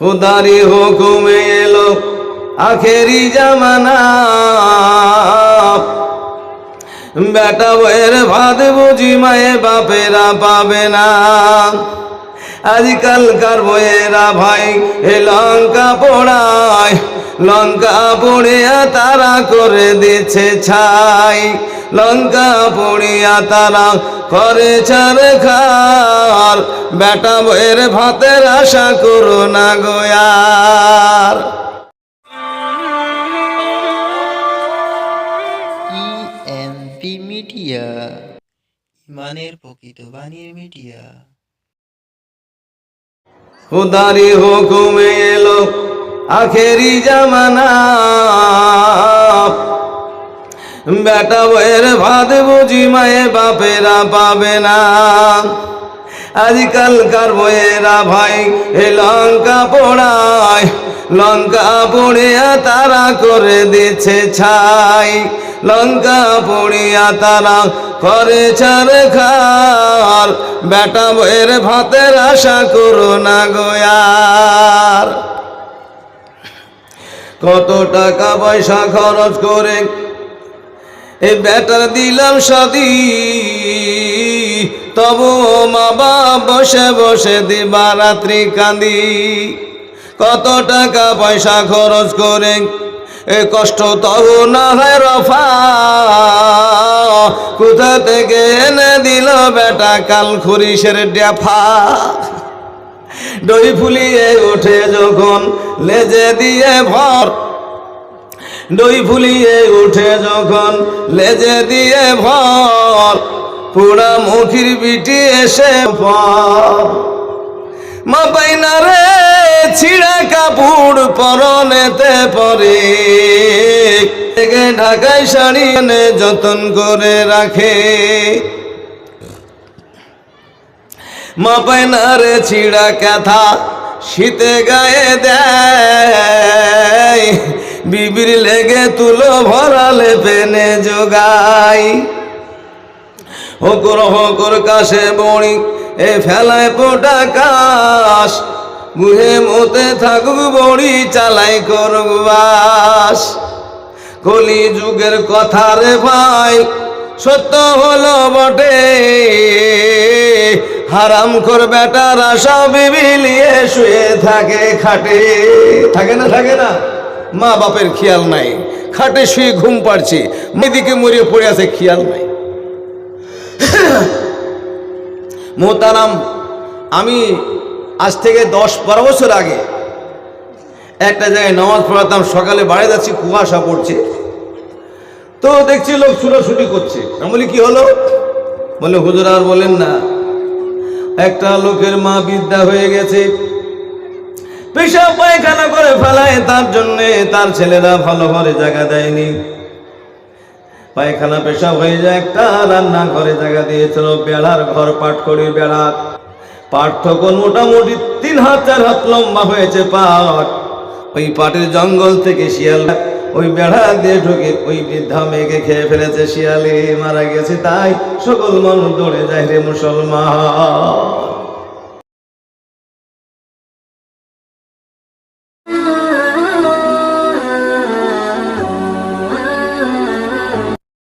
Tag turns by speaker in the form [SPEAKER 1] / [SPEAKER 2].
[SPEAKER 1] খুদারি হুকুমে এলো আখেরি জামানা। বেটা বয়ের ভাত বুঝি মায়ে বাপেরা পাবে না। আজকালকার বইয়েরা ভাই, এ লঙ্কা পোড়ায়। লঙ্কা পড়িয়া তারা করে দিচ্ছে ছাই। লঙ্কা পড়িয়া তারা করে চার খার বেটা বইয়ের ভাতের আশা করো না গোয়ার
[SPEAKER 2] ইএমপি মিডিয়া ইমানের প্রকৃত বাণীর মিডিয়া
[SPEAKER 1] খুদারি হুকুমে এলো আখেরি জামানা। বেটা বইয়ের ভাত বুঝি মায়ে বাপেরা পাবে না। আজকালকার বইয়েরা ভাই, এ লঙ্কা পোড়ায়, লঙ্কা পড়িয়া তারা করে দিচ্ছে ছাই। লঙ্কা পড়িয়া তারা করে চার খার বেটা বইয়ের ভাতের আশা করো না গোয়ার কত টাকা পয়সা খরচ করে এ বেটার দিলাম সদি, তবু মা বাপ বসে বসে দিবা রাত্রি কাঁদি। কত টাকা পয়সা খরচ করে এ কষ্ট তবু না হয় রফা। কোথা থেকে এনে দিল বেটা কাল খুরিসের ডেফা দই ফুলিয়ে ওঠে যখন লেজে দিয়ে ভর দই ফুলিয়ে উঠে যখন লেজে দিয়ে ভর পুরা মুখির বিটি এসে পর মা পাইনা রে, ছিঁড়া কাপড় পরনেতে পরে ঢাকায় শাড়ি এনে যতন করে রাখে। মা রে, ছিঁড়া কাঁথা শীতে গায়ে দেয় বিবির লেগে তুলো ভরালে পেনে যোগাই হকর হকর কাশে বড়ি, এ ফেলায় পোটা কাশ। গুহে মতে থাকুক বড়ি, চালাই করুক বাস। কলি যুগের কথা রে ভাই, সত্য হলো বটে। হারাম কর বেটারা সব বিলিয়ে শুয়ে থাকে খাটে। থাকে না থাকে না? মা বাপের খেয়াল নাই। খাটে শুয়ে ঘুম পাড়ছে। মেয়েদিকে মরিয়ে পড়ে আছে, খেয়াল নাই। মোহতারাম, আমি আজ থেকে দশ বারো বছর আগে একটা জায়গায় নামাজ পড়াতাম, সকালে বাড়ি যাচ্ছি, কুয়াশা পড়ছে। তো দেখছি লোক ছুটাছুটি করছে। আমি বলি, কি হলো? বলে, হুজুর আর বলেন না, একটা লোকের মা বিদ্যা হয়ে গেছে। পেশা পায়খানা করে ফেলায়, তার জন্যে তার ছেলেরা ভালো ঘরে জায়গা দেয়নি। পায়খানা পেশা হয়ে যায়, একটা রান্না ঘরে জায়গা দিয়েছিল, বেড়ার ঘর পাট করি বেড়া তখন মোটামুটি তিন হাত, চার হাত লম্বা হয়েছে পাট। ওই পাটের জঙ্গল থেকে শিয়াল, ওই বেড়া দিয়ে ঢুকে ওই বৃদ্ধা মেয়েকে খেয়ে ফেলেছে, শিয়ালে মারা গেছে, তাই সকল মানুষ দৌড়ে যায় রে মুসলমান।